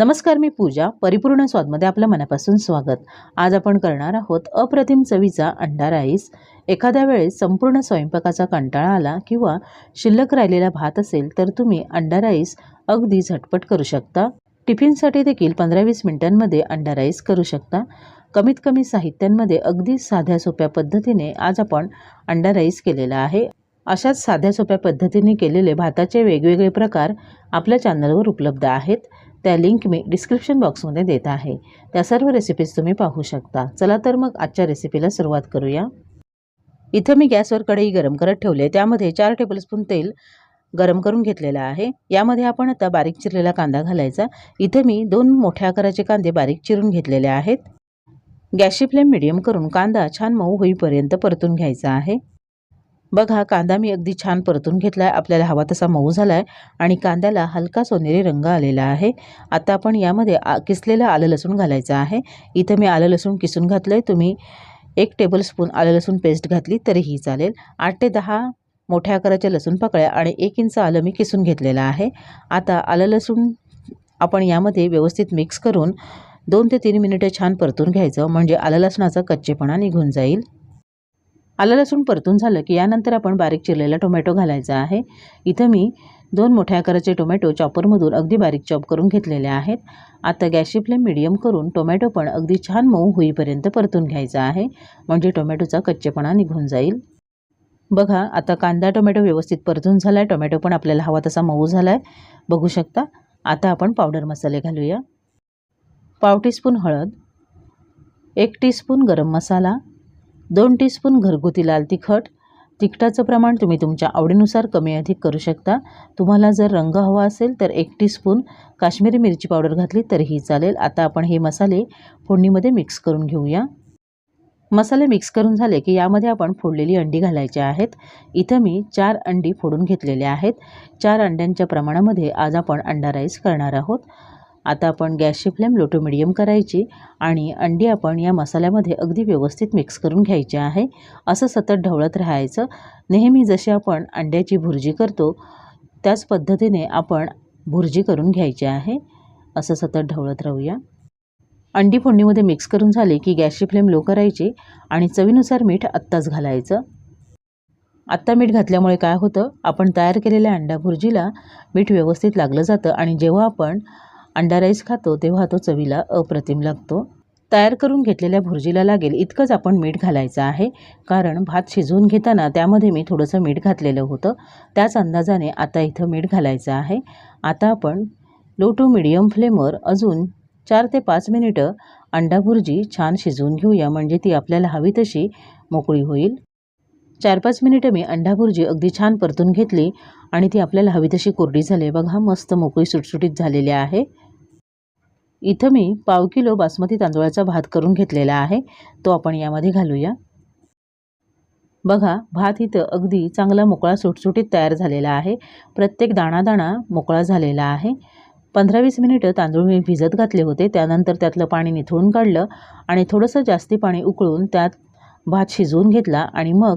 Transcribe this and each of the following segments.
नमस्कार मी पूजा परिपूर्ण स्वादमध्ये आपलं मनापासून स्वागत. आज आपण करणार आहोत अप्रतिम चवीचा अंडा राईस. एखाद्या वेळेस संपूर्ण स्वयंपाकाचा कंटाळा आला किंवा शिल्लक राहिलेला भात असेल तर तुम्ही अंडा राईस अगदी झटपट करू शकता. टिफिनसाठी देखील पंधरा वीस मिनिटांमध्ये अंडा राईस करू शकता. कमीत कमी साहित्यांमध्ये अगदी साध्या सोप्या पद्धतीने आज आपण अंडा राईस केलेला आहे. अशाच साध्या सोप्या पद्धतीने केलेले भाताचे वेगवेगळे प्रकार आपल्या चॅनलवर उपलब्ध आहेत. त्या लिंक मी डिस्क्रिप्शन बॉक्समध्ये देत आहे. त्या सर्व रेसिपीज तुम्ही पाहू शकता. चला तर मग आजच्या रेसिपीला सुरुवात करूया. इथं मी गॅसवर कढई गरम करत ठेवले त्यामध्ये चार टेबलस्पून तेल गरम करून घेतलेलं आहे. यामध्ये आपण आता बारीक चिरलेला कांदा घालायचा. इथं मी दोन मोठ्या आकाराचे कांदे बारीक चिरून घेतलेले आहेत. गॅसची फ्लेम मिडियम करून कांदा छान मऊ होईपर्यंत परतून घ्यायचा आहे. बघा कांदा मी अगदी छान परतून घेतला आहे आपल्याला हवा तसा मऊ झाला आहे आणि कांद्याला हलका सोनेरी रंग आलेला आहे. आता आपण यामध्ये आ किसलेलं आलं लसूण घालायचं आहे. इथं मी आलं लसूण किसून घातलं आहे तुम्ही एक टेबलस्पून आलं लसूण पेस्ट घातली तरीही चालेल. आठ ते दहा मोठ्या आकाराच्या लसूण पकळ्या आणि एक इंच आलं मी किसून घेतलेलं आहे. आता आलं लसूण आपण यामध्ये व्यवस्थित मिक्स करून दोन ते तीन मिनिटं छान परतून घ्यायचं. म्हणजे आलं लसणाचा कच्चेपणा निघून जाईल. आलं लसूण परतून झालं की यानंतर आपण बारीक चिरलेला टोमॅटो घालायचा आहे. इथं मी दोन मोठ्या आकाराचे टोमॅटो चॉपरमधून अगदी बारीक चॉप करून घेतलेले आहेत. आता गॅसची फ्लेम मिडियम करून टोमॅटो पण अगदी छान मऊ होईपर्यंत परतून घ्यायचा आहे. म्हणजे टोमॅटोचा कच्चेपणा निघून जाईल. बघा आता कांदा टोमॅटो व्यवस्थित परतून झाला आहे टोमॅटो पण आपल्याला हवा तसा मऊ झाला आहे बघू शकता. आता आपण पावडर मसाले घालूया. पाव टीस्पून हळद. एक टीस्पून गरम मसाला. दोन टीस्पून घरगुती लाल तिखट. तिखटाचं प्रमाण तुम्ही तुमच्या आवडीनुसार कमी अधिक करू शकता. तुम्हाला जर रंग हवा असेल तर एक टीस्पून काश्मीरी मिरची पावडर घातली तरीही चालेल. आता आपण हे मसाले फोडणीमध्ये मिक्स करून घेऊया. मसाले मिक्स करून झाले की यामध्ये आपण फोडलेली अंडी घालायची आहेत. इथं मी चार अंडी फोडून घेतलेले आहेत. चार अंड्यांच्या प्रमाणामध्ये आज आपण अंडा राईस करणार आहोत. आता आपण गॅसची फ्लेम लो टू मिडियम करायची आणि अंडी आपण या मसाल्यामध्ये अगदी व्यवस्थित मिक्स करून घ्यायची आहे. असं सतत ढवळत राहायचं. नेहमी जशी आपण अंड्याची भुर्जी करतो त्याच पद्धतीने आपण भुर्जी करून घ्यायची आहे. असं सतत ढवळत राहूया. अंडी फोडणीमध्ये मिक्स करून झाले की गॅसची फ्लेम लो करायची आणि चवीनुसार मीठ आत्ताच घालायचं. आत्ता मीठ घातल्यामुळे काय होतं? आपण तयार केलेल्या अंडा भुर्जीला मीठ व्यवस्थित लागलं जातं आणि जेव्हा आपण अंडा राईस खातो तेव्हा तो चवीला अप्रतिम लागतो. तयार करून घेतलेल्या भुर्जीला लागेल इतकंच आपण मीठ घालायचं आहे. कारण भात शिजवून घेताना त्यामध्ये मी थोडंसं मीठ घातलेलं होतं. त्याच अंदाजाने आता इथं मीठ घालायचं आहे. आता आपण लो टू मिडियम फ्लेमवर अजून चार ते पाच मिनिटं अंडा भुर्जी छान शिजवून घेऊया. म्हणजे ती आपल्याला हवी तशी मोकळी होईल. चार पाच मिनिटं मी अंडाभुर्जी अगदी छान परतून घेतली आणि ती आपल्याला हवी तशी कोरडी झाली. बघा मस्त मोकळी सुटसुटीत झालेली आहे. इथं मी पाव किलो बासमती तांदूळाचा भात करून घेतलेला आहे. तो आपण यामध्ये घालूया. बघा भात इथं अगदी चांगला मोकळा सुटसुटीत तयार झालेला आहे. प्रत्येक दाणा दाणा मोकळा झालेला आहे. पंधरा वीस मिनिटं तांदूळ मी भिजत घातले होते. त्यानंतर त्यातलं पाणी निथळून काढलं आणि थोडंसं जास्ती पाणी उकळून त्यात भात शिजवून घेतला आणि मग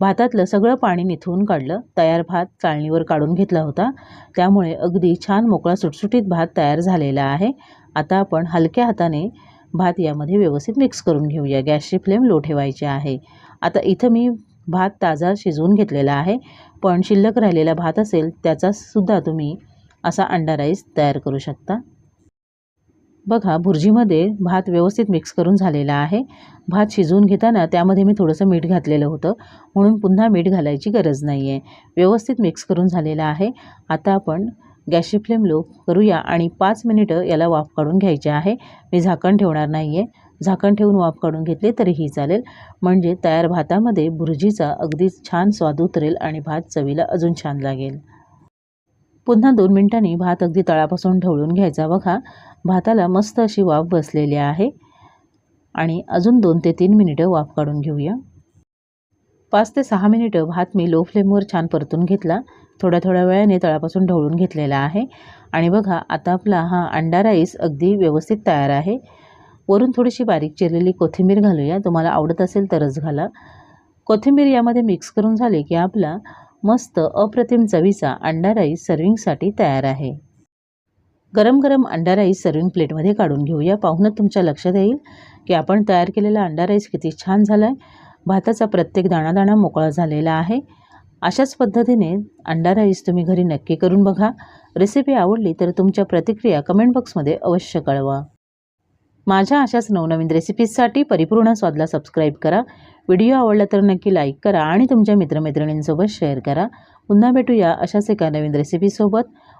भातातलं सगळं पाणी निथवून काढलं तयार भात चाळणीवर काढून घेतला होता. त्यामुळे अगदी छान मोकळा सुटसुटीत भात तयार झालेला आहे. आता आपण हलक्या हाताने भात यामध्ये व्यवस्थित मिक्स करून घेऊया. गॅसची फ्लेम लो ठेवायची आहे. आता इथं मी भात ताजा शिजवून घेतलेला आहे. पण शिल्लक राहिलेला भात असेल त्याचासुद्धा तुम्ही असा अंडा राईस तयार करू शकता. बघा भुर्जीमध्ये भात व्यवस्थित मिक्स करून झालेला आहे. भात शिजवून घेताना त्यामध्ये मी थोडंसं मीठ घातलेलं होतं. म्हणून पुन्हा मीठ घालायची गरज नाही आहे व्यवस्थित मिक्स करून झालेला आहे. आता आपण गॅसची फ्लेम लो करूया आणि पाच मिनिटं याला वाफ काढून घ्यायचे आहे. मी झाकण ठेवणार नाही आहे झाकण ठेवून वाफ काढून घेतले तरीही चालेल. म्हणजे तयार भातामध्ये भुर्जीचा अगदी छान स्वाद उतरेल आणि भात चवीला अजून छान लागेल. पुन्हा दोन मिनिटांनी भात अगदी तळापासून ढवळून घ्यायचा बघा. भाताला मस्त अशी वाफ बसलेली आहे. आणि अजून दोन ते तीन मिनिटं वाफ काढून घेऊया. पाच ते सहा मिनिटं भात मी लो फ्लेमवर छान परतून घेतला. थोड्या थोड्या वेळाने तळापासून ढवळून घेतलेला आहे. आणि बघा आता आपला हा अंडा राईस अगदी व्यवस्थित तयार आहे. वरून थोडीशी बारीक चिरलेली कोथिंबीर घालूया. तुम्हाला आवडत असेल तरच घाला. कोथिंबीर यामध्ये मिक्स करून झाले की आपला मस्त अप्रतिम चवीचा अंडा राईस सर्विंगसाठी तयार आहे. गरम गरम अंडा राईस सर्विंग प्लेटमध्ये काढून घेऊया. पाहूनच तुमच्या लक्षात येईल की आपण तयार केलेला अंडा राईस किती छान झाला आहे भाताचा प्रत्येक दाणादाणा मोकळा झालेला आहे. अशाच पद्धतीने अंडा राईस तुम्ही घरी नक्की करून बघा. रेसिपी आवडली तर तुमच्या प्रतिक्रिया कमेंट बॉक्समध्ये अवश्य कळवा. माझ्या अशाच नवनवीन रेसिपीजसाठी परिपूर्ण स्वादला सबस्क्राईब करा. व्हिडिओ आवडला तर नक्की लाईक करा आणि तुमच्या मित्रमैत्रिणींसोबत शेअर करा. पुन्हा भेटूया अशाच एका नवीन रेसिपीसोबत